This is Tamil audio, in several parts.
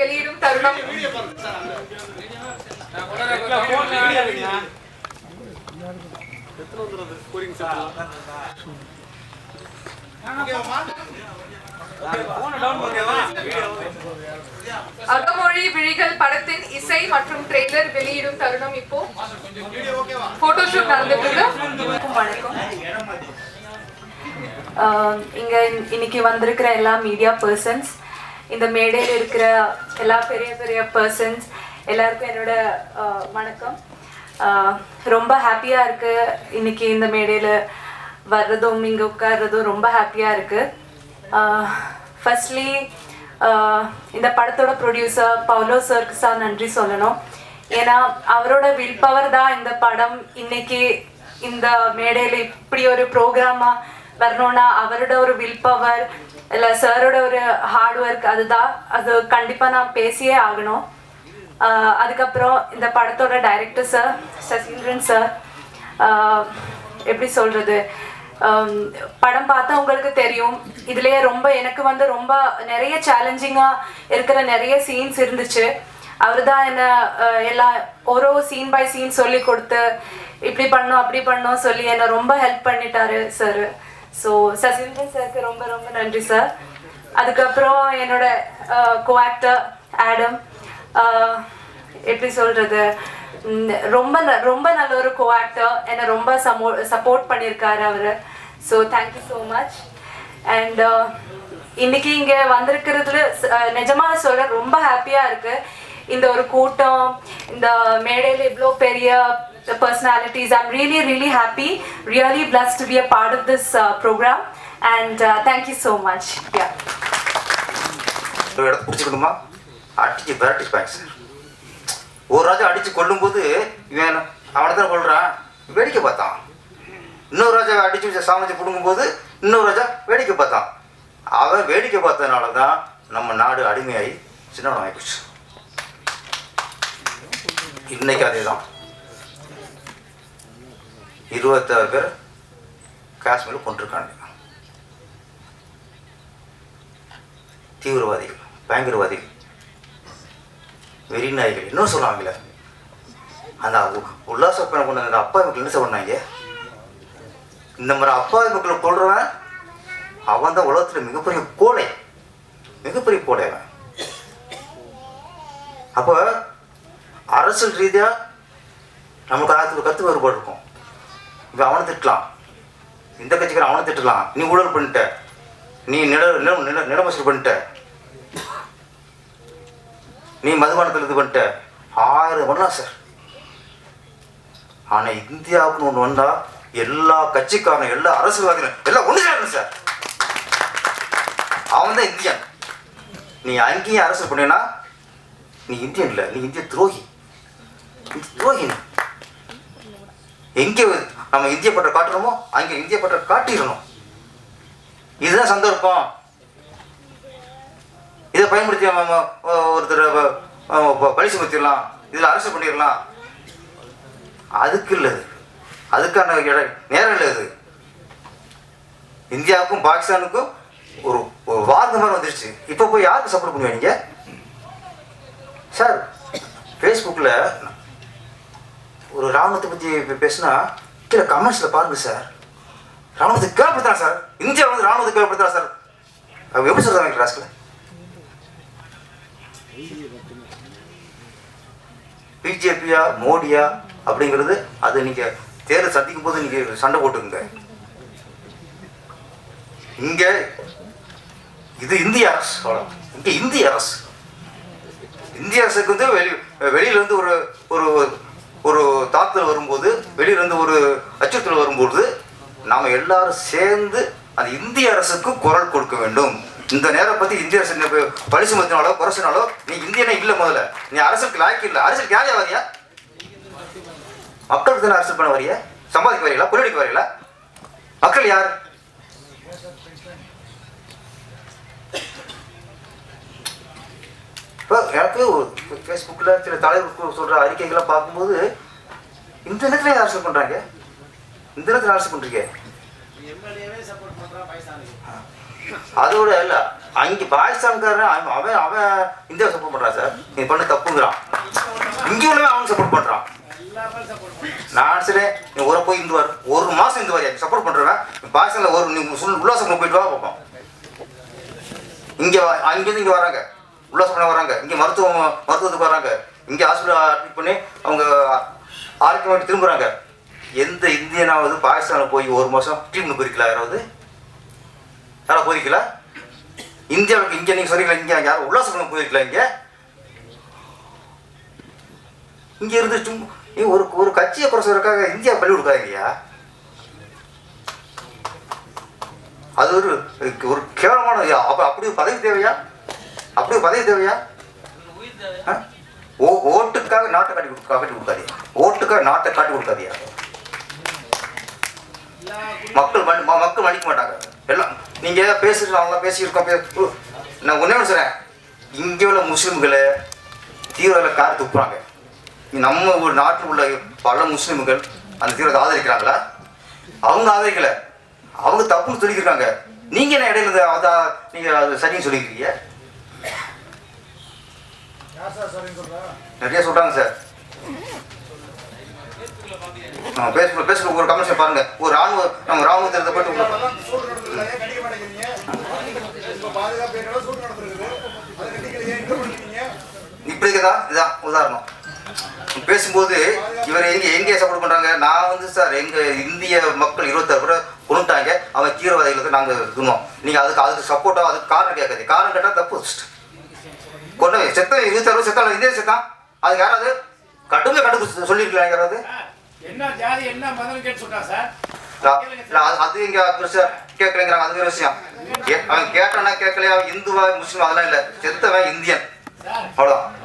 வெளியிடும் தருணம். அகமொழி விழிகள் படத்தின் இசை மற்றும் ட்ரெய்லர் வெளியிடும் தருணம் இப்போ. போட்டோஷூட் நடந்துட்டு வணக்கம். இங்க இன்- இன்னைக்கு வந்திருக்கிற எல்லா மீடியா பர்சன்ஸ் இந்த மேடையில் இருக்கிற எல்லா பெரிய பெரிய பர்சன்ஸ் எல்லாருக்கும் என்னோட வணக்கம். ரொம்ப ஹாப்பியாக இருக்கு. இன்னைக்கு இந்த மேடையில் வர்றதும் இங்கே உட்கார்றதும் ரொம்ப ஹாப்பியாக இருக்கு. ஃபர்ஸ்ட்லி இந்த படத்தோட ப்ரொடியூசர் பவுலோ சர்க்கு சார் நன்றி சொல்லணும். ஏன்னா அவரோட வில் பவர் தான் இந்த படம். இன்னைக்கு இந்த மேடையில் இப்படி ஒரு ப்ரோக்ராமா வரணும்னா அவரோட ஒரு வில் பவர் இல்லை சாரோட ஒரு ஹார்ட் ஒர்க் அதுதான். அது கண்டிப்பாக நான் பேசியே ஆகணும். அதுக்கப்புறம் இந்த படத்தோட டைரக்டர் சார் சசீந்திரன் சார் எப்படி சொல்றது? படம் பார்த்தா உங்களுக்கு தெரியும். இதுலயே ரொம்ப எனக்கு வந்து ரொம்ப நிறைய சேலஞ்சிங்கா இருக்கிற நிறைய சீன்ஸ் இருந்துச்சு. அவர் தான் என்ன எல்லாம் எல்லா ஒரு சீன் பை சீன் சொல்லி கொடுத்து இப்படி பண்ணும் அப்படி பண்ணும் சொல்லி என்னை ரொம்ப ஹெல்ப் பண்ணிட்டாரு சார் ஸோ சசீந்திரன் சாருக்கு ரொம்ப ரொம்ப நன்றி சார் அதுக்கப்புறம் என்னோட uh, கோ ஆடம் uh, எப்படி சொல்றது? ரொம்ப ந- ரொம்ப நல்ல ஒரு கோ என்னை ரொம்ப சமோ சப்போர்ட் பண்ணியிருக்காரு அவர். So thank you so much and இன்னைக்கு இங்கே வந்திருக்கிறதுல uh, நிஜமாக சொல்ல ரொம்ப ஹாப்பியாக இருக்கு. இந்த ஒரு கூட்டம் இந்த மேடையில் இவ்வளோ பெரிய personalities I'm really really happy really pleased to be a part of this program and thank you so much யா ஒரு இடத்த பிடிச்சிக்கணுமா? அடிச்சு விரட்டிப்பாங்க சார். ஒரு ராஜா அடித்து கொல்லும்போது இவன் அவனை தான் கொள்கிறான் வேடிக்கை பார்த்தான். இன்னொரு ராஜா அடிச்சு சாமிச்சு பிடுங்கும்போது இன்னொரு ராஜா வேடிக்கை பார்த்தான். அவன் வேடிக்கை பார்த்ததுனால தான் நம்ம நாடு அடிமையாகி சின்னவனம் ஆகிப்போச்சு இன்னைக்கு அதே தான் இருபத்தாறு பேர் காஷ்மீரில் கொண்டிருக்காங்க தீவிரவாதிகள் பயங்கரவாதிகள் வெறிநாய்கள் இன்னும் சொல்லுவாங்களே அந்த உல்லாச பயணம் கொண்டு வந்த அப்பா மக்கள் என்ன சொன்னாங்க இந்த மாதிரி அப்பா மக்களை கொள்றவன் அவன் தான் உலகத்தில் மிகப்பெரிய கோழை மிகப்பெரிய கோழை அவன். அப்போ அரசியல் ரீதியாக நமக்கு ஆயிரத்தி கருத்து வேறுபாடு இருக்கும். இப்போ அவனை திட்டலாம். இந்த கட்சிக்காரன் அவனை திட்டலாம். நீ ஊழல் பண்ணிட்ட. நீ நில நில நில நிலமசூல் பண்ணிட்ட. நீ மதுபானத்தில் இது பண்ணிட்ட. ஆயிரம் பண்ணலாம் சார். ஆனால் இந்தியாவுக்குன்னு ஒன்று வந்தால் எல்லா கட்சிக்காரனும் எல்லா அரசியல்வாதிகளும் எல்லாம் ஒன்று சேரணும் சார். அவன் தான் இந்தியன். நீ அங்கேயும் அரசு பண்ணினா நீ இந்தியன் இல்லை நீ இந்திய துரோகி. துரோகி எங்கே நம்ம இந்திய பற்ற காட்டுறோமோ அங்கே இந்திய பற்ற காட்டிடணும். இதுதான் சந்தர்ப்பம். இதை பயன்படுத்தி நம்ம ஒருத்தர் பழி சுமத்திடலாம் இதில் அரசு பண்ணிடலாம். அதுக்கு இல்லை அதுக்கான இட நேரம் இல்லை அது இந்தியாவுக்கும் பாகிஸ்தானுக்கும் ஒரு ஒரு வார்த்தை மாதிரி வந்துருச்சு. இப்போ போய் யாருக்கு சப்போர்ட் பண்ணுவீங்க சார் ஃபேஸ்புக்கில் ஒரு ராணுவத்தை பற்றி பேசினா கீழே கமெண்ட்ஸில் பாருங்க சார் ராணுவத்தை கேள்விப்படுத்துறான் சார் இந்தியா வந்து ராணுவத்தை கேள்விப்படுத்துறா சார் அவங்க எப்படி சொல்றாங்க ராஸ்கல பிஜேபியா மோடியா அப்படிங்கிறது அது நீங்க தேர்தல் சந்திக்கும் போது நீங்க சண்டை போட்டுக்குங்க. இங்க இது இந்திய அரசு அவ்வளவுதான். இங்க இந்திய அரசு. இந்திய அரசுக்கு வந்து வெளி வெளியில இருந்து ஒரு ஒரு ஒரு தாக்குதல் வரும்போது வெளியிலேருந்து ஒரு அச்சுறுத்தல் வரும்போது நாம் எல்லாரும் சேர்ந்து அந்த இந்திய அரசுக்கு குரல் கொடுக்க வேண்டும். இந்த நேரம் பற்றி இந்திய அரசு நீ பழி சுமத்தினாலோ குறைச்சினாலோ நீ இந்தியனே இல்லை முதல்ல. நீ அரசுக்கு லாய்க்கு இல்லை. அரசுக்கு யாரையா வரியா? மக்களுக்கு தானே அரசு பண்ண வரியா? சம்பாதிக்க வரீங்களா கொள்ளடிக்க வரீங்களா மக்கள் யார்? இப்போ எனக்கு ஃபேஸ்புக்கில் சில தலைவர்கள் சொல்கிற அறிக்கைகளை பார்க்கும்போது இந்த நேரத்தில் யார் அரசு பண்ணுறாங்க இந்த நேரத்தில் அரசு பண்ணுறீங்க அதோட இல்லை அங்கே பாகிஸ்தான்காரன் அவன் அவன் அவன் இந்தியாவை சப்போர்ட் பண்ணுறான் சார் நீ பண்ண தப்புங்கிறான். இங்கே உள்ளவன் அவன் சப்போர்ட் பண்ணுறான் நான் சரி நீ ஒரு போய் இந்துவார் ஒரு மாதம் இந்துவார் எனக்கு சப்போர்ட் பண்ணுறவன் பாகிஸ்தானில் ஒரு நீ சொல் உல்லாசம் போயிட்டு வா பார்ப்போம் இங்கே அங்கிருந்து இங்கே வராங்க. உல்லாசப்பட வராங்க. இங்கே மருத்துவம் மருத்துவத்துக்கு வராங்க. இங்கே ஹாஸ்பிட்டல் அட்மிட் பண்ணி அவங்க ஆரோக்கியமாக திரும்புகிறாங்க எந்த இந்தியனாவது பாகிஸ்தானில் போய் ஒரு மாதம் ட்ரீட்மெண்ட் குறிக்கலாம் யாராவது? யாராவது போதிக்கல? இந்தியாவுக்கு இங்கே நீங்கள் சொல்லிக்கலாம் இங்கே யாரும் உல்லாசப்படம் போயிருக்கலாம் இங்கே? இங்கே இருந்து சும்மா ஒரு ஒரு கட்சியை குறை சொல்றதுக்காக இந்தியா பள்ளி கொடுக்காதீங்கயா அது ஒரு ஒரு கேவலமான அப்போ அப்படி பதவி தேவையா? அப்படி பதவி தேவையா? ஓ ஓட்டுக்காக நாட்டை காட்டி கொடுக்க காட்டி கொடுக்காதீங்க ஓட்டுக்காக நாட்டை காட்டி கொடுக்காதியா மக்கள் மணி ம- மக்கள் மன்னிக்க மாட்டாங்க. எல்லாம் நீங்க பேசுறது அவங்க பேசியிருக்கோம் நான் ஒன்னே ஒன்று சொல்றேன். இங்கே உள்ள முஸ்லிம்களை தீவிரவாத கார் துப்புறாங்க. நம்ம ஒரு நாட்டில் உள்ள பல முஸ்லிம்கள் அந்த தீவிரத்தை ஆதரிக்கிறாங்களா? அவங்க ஆதரிக்கல. அவங்க தப்புன்னு சொல்லிக்கிறாங்க நீங்க என்ன இடையில அதான் நீங்க அது சரின்னு சொல்லிக்கிறீங்க? நிறைய சொல்றாங்க சார். பேசுற பேசுற ஒரு கமிஷன் பாருங்க. ஒரு ராணுவ நம்ம ராணுவத்தை போயிட்டு உள்ள- இப்படி இருக்குதா இதுதான் உதாரணம். பேசும்போது இவர் எங்க எங்க சப்போர்ட் பண்றாங்க? நான் வந்து சார் எங்க இந்திய மக்கள் இருபத்தாறு பேரை கொண்டுட்டாங்க அவன் தீவிரவாதிகளுக்கு நாங்க துணோம் நீங்க அதுக்கு அதுக்கு சப்போர்ட்டா அதுக்கு காரணம் கேட்காது காரணம் கேட்டா தப்பு. கொண்டவை செத்த இருபத்தாறு செத்தாலும் இதே செத்தான் அதுக்கு யாராவது கடுமையாக கடுப்பு சொல்லியிருக்கலாம் யாராவது? என்ன ஜாதி என்ன மதம் கேட்டு சொல்றா சார். அது- அது இங்க பெருசா கேட்கலைங்கிறாங்க அது வேற விஷயம். அவன் கேட்டானா கேட்கலையா? இந்துவா முஸ்லீம் அதெல்லாம் இல்ல. செத்தவன் இந்தியன். அவ்வளவுதான்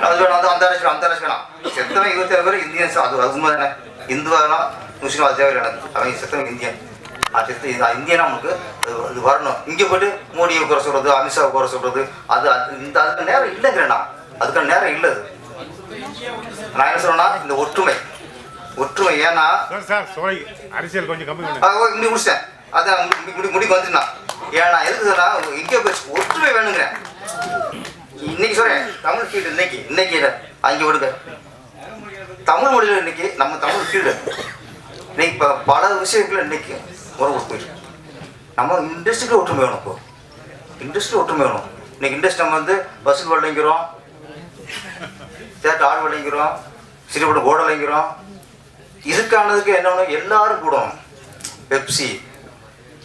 அது அது வேணாம் அது அந்த அரசு அந்த அரசு வேணாம். செத்தவன் இருபத்தி ஏழு பேர் இந்தியன்ஸ் அது அது உண்மை தானே இந்துவானா முஸ்லீம் அது தேவையில்லை அவன் செத்தவன் இந்தியன். அது செத்து இது இந்தியனா அவனுக்கு அது அது வரணும். இங்கே போயிட்டு மோடியை குறை சொல்றது அமித்ஷாவை குறை சொல்றது அது அது இந்த அதுக்கு நேரம் இல்லைங்கிறேன் நான். அதுக்கான நேரம் இல்லை அது. நான் என்ன சொல்றேன்னா இந்த ஒற்றுமை. ஒற்றுமை ஏன்னா அரசியல் கொஞ்சம் கம்மி பண்ணுங்க. ஆ, ஓ, முடி முடிச்சிட்டேன். அதான் முடி முடி முடிக்கு வந்துட்டான் ஏன்னா எதுக்கு சொன்னா இங்கே ஒற்றுமை வேணுங்கிறேன். இன்னைக்கு சொல்றேன் தமிழ் ஃபீல்டு இன்னைக்கு இன்னைக்கு இல்ல, அங்கே விடுங்க. தமிழ் மொழியில் இன்னைக்கு நம்ம தமிழ் ஃபீல்டு இன்னைக்கு இப்போ பல விஷயங்கள் இன்னைக்கு. உறவு போயிட்டு நம்ம இண்டஸ்ட்ரியில் ஒற்றுமை வேணும் இப்போ இண்டஸ்ட்ரி ஒற்றுமை வேணும் இன்னைக்கு இண்டஸ்ட்ரி நம்ம வந்து பஸ்ஸுக்கு வழங்கிறோம் தேட்டர் ஆள் வழங்கிறோம் சிறுபடம் ஓட வழங்கிறோம் இதுக்கானதுக்கு என்ன வேணும்? எல்லாரும் கூடும் பெப்சி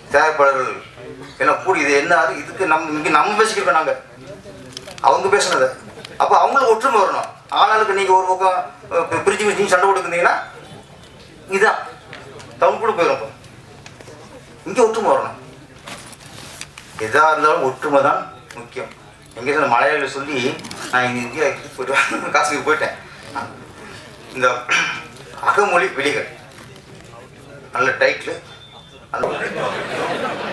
தேவைப்பாளர்கள் ஏன்னா கூடி இது என்ன ஆகுது? இதுக்கு நம்ம இங்கே நம்ம பேசிக்கிறோம் நாங்கள் அவங்க பேசுனது அப்போ அவங்களுக்கு ஒற்றுமை வரணும் ஆளாளுக்கு நீங்கள் ஒரு பக்கம் பிரிஞ்சு பி- பிரிச்சு சண்டை கொடுக்குறீங்கன்னா இதுதான் தமிழ் கூட போயிடும் இப்போ இங்கே ஒற்றுமை வரணும். எதாக இருந்தாலும் ஒற்றுமை தான் முக்கியம். எங்கே சொன்ன மலையாளிகள் சொல்லி நான் இங்கே இந்தியா போயிட்டு காசுக்கு போயிட்டேன். இந்த அகமொழி வெளிகள் நல்ல டைட்டில்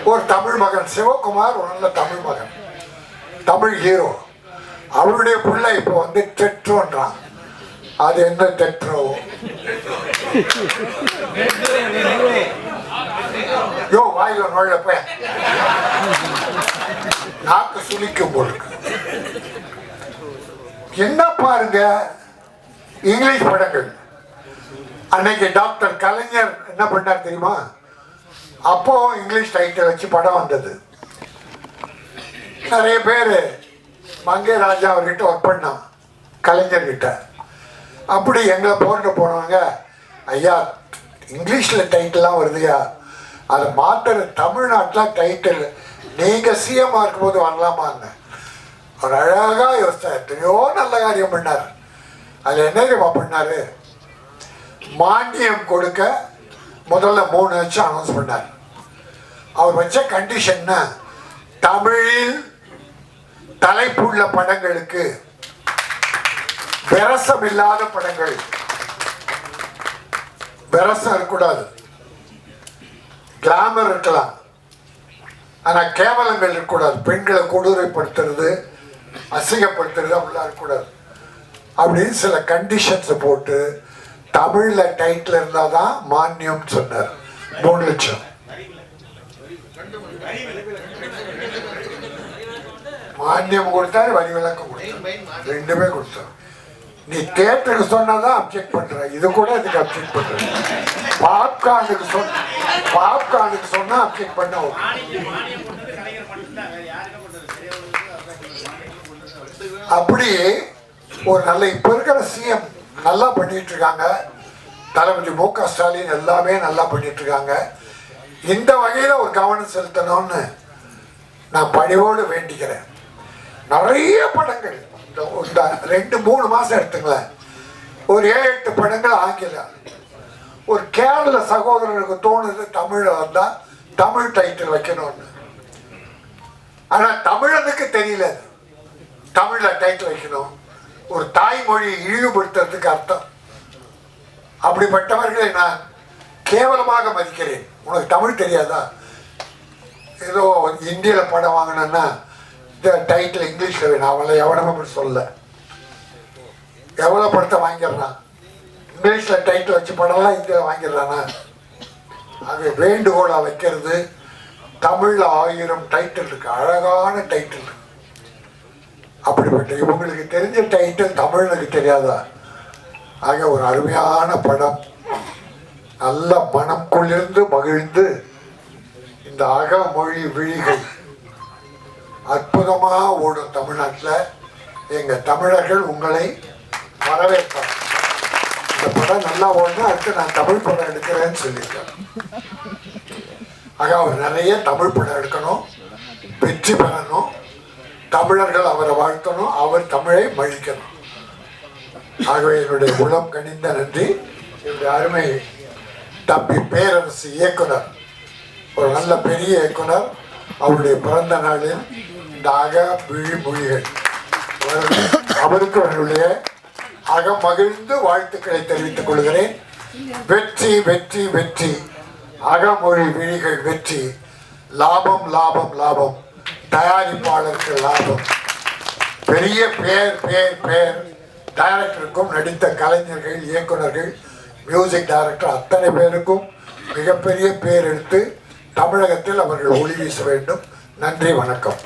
ஒரு தமிழ் மகன் சிவகுமார் ஒரு நல்ல தமிழ் மகன். தமிழ் ஹீரோ அவருடைய புள்ள இப்போ வந்து டெட்ரோன்றான். அது என்ன டெட்ரோ. வாயில நுழைப்ப நாக்கு சுளிக்கும் போலுக்கு. என்ன பாருங்க இங்கிலீஷ் படங்கள். அன்னைக்கு டாக்டர் கலைஞர் என்ன பண்ணார் தெரியுமா? அப்போ இங்கிலீஷ் டைட்டில் வச்சு படம் வந்தது. நிறைய பேர் மங்கை ராஜா அவர்கிட்ட ஒர்க் பண்ணான் கலைஞர்கிட்ட அப்படி எங்களை போட்டு போனவங்க ஐயா இங்கிலீஷில் டைட்டிலாம் வருதுயா? அதை மாற்றுற தமிழ்நாட்டில் டைட்டில் நீங்கள் சிஎம்மாக இருக்கும்போது வரலாமான்னு அவர் அழகாக யோசித்தார் எத்தனையோ நல்ல காரியம் பண்ணார். அதில் என்ன தெரியுமா பண்ணார்? மானியம் கொடுக்க முதல்ல மூணு லட்சம் அனௌன்ஸ் பண்ணார். அவர் வச்ச கண்டிஷன் தமிழில் தலைப்புள்ள படங்களுக்கு விரசம் இல்லாத படங்கள். விரசம் இருக்கக்கூடாது. கிளாமர் இருக்கலாம். ஆனால் கேவலங்கள் இருக்கக்கூடாது. பெண்களை கொடூரைப்படுத்துறது அசிங்கப்படுத்துறது அப்படிலாம் இருக்கக்கூடாது. அப்படின்னு சில கண்டிஷன்ஸை போட்டு தமிழில் டைட்டில் இருந்தால் தான் மானியம்னு சொன்னார். மூணு லட்சம். மானியம் கொடுத்தாரு வரி விளக்கம் கொடுத்தாரு. ரெண்டுமே கொடுத்தாரு. நீ தேட்டருக்கு சொன்னாதான் அப்செக்ட் பண்ற இது கூட இதுக்கு அப்செக்ட் பண்ற பாப்கார்னுக்கு சொன்ன பாப்கார்னுக்கு சொன்னா அப்செக்ட் பண்ண அப்படி ஒரு நல்ல இப்ப இருக்கிற சிஎம் நல்லா பண்ணிட்டு இருக்காங்க தளபதி மு க ஸ்டாலின் எல்லாமே நல்லா பண்ணிட்டு இருக்காங்க இந்த வகையில ஒரு கவனம் செலுத்தணும்னு நான் பணிவோடு வேண்டிக்கிறேன். நிறைய படங்கள் ரெண்டு மூணு மாசம் எடுத்துங்களேன். ஒரு ஏழு எட்டு படங்கள் ஆங்கிலம் ஒரு கேரள சகோதரருக்கு தோணுது தமிழ்ல வந்தா தமிழ் டைட்டில் வைக்கணும்னு. ஆனா தமிழனுக்கு தெரியல. தமிழில் தமிழ்ல டைட்டில் வைக்கணும். ஒரு தாய்மொழியை இழிவுபடுத்துறதுக்கு அர்த்தம். அப்படிப்பட்டவர்களை நான் கேவலமாக மதிக்கிறேன். உனக்கு தமிழ் தெரியாதா? ஏதோ இந்தியில படம் வாங்கினேன்னா இந்த டைட்டில் இங்கிலீஷில் வேணும். அவளை எவனமே அப்படி சொல்லலை. எவ்வளோ படத்தை வாங்கிடுறான் இங்கிலீஷில் டைட்டில் வச்சு படம்லாம் இந்தியில் வாங்கிடுறானா. அது வேண்டுகோளாக வைக்கிறது தமிழில் ஆயிரம் டைட்டில் இருக்குது அழகான டைட்டில் இருக்குது அப்படிப்பட்ட இவங்களுக்கு தெரிஞ்ச டைட்டில் தமிழுக்கு தெரியாதா? ஆக ஒரு அருமையான படம். நல்ல மனம் குளிர்ந்து மகிழ்ந்து இந்த அகமொழி விழிகள் அற்புதமாக ஓடும் தமிழ்நாட்டில். எங்கள் தமிழர்கள் உங்களை வரவேற்பேன் இந்த படம் நல்லா ஓடுனா அடுத்து நான் தமிழ் படம் எடுக்கிறேன்னு சொல்லியிருக்கேன் ஆக அவர் நிறைய தமிழ் படம் எடுக்கணும் வெற்றி பெறணும் தமிழர்கள் அவரை வாழ்த்தணும் அவர் தமிழை மழிக்கணும் ஆகவே என்னுடைய உளம் கனிந்த நன்றி. என்னுடைய அருமை தம்பி பேரரசு இயக்குனர் ஒரு நல்ல பெரிய இயக்குனர் அவருடைய பிறந்த நாளில் இந்த அக விழி மொழிகள் அவருக்கு அவருடைய அகமகிழ்ந்து வாழ்த்துக்களை தெரிவித்துக் கொள்கிறேன். வெற்றி வெற்றி வெற்றி. அகமொழி விழிகள் வெற்றி. லாபம் லாபம் லாபம். தயாரிப்பாளருக்கு லாபம். பெரிய பேர் பேர் பேர். டைரக்டருக்கும் நடித்த கலைஞர்கள் இயக்குனர்கள் மியூசிக் டைரக்டர் அத்தனை பேருக்கும் மிகப்பெரிய பேர் எடுத்து தமிழகத்தில் அவர்கள் ஒளி வீச வேண்டும். நன்றி வணக்கம்.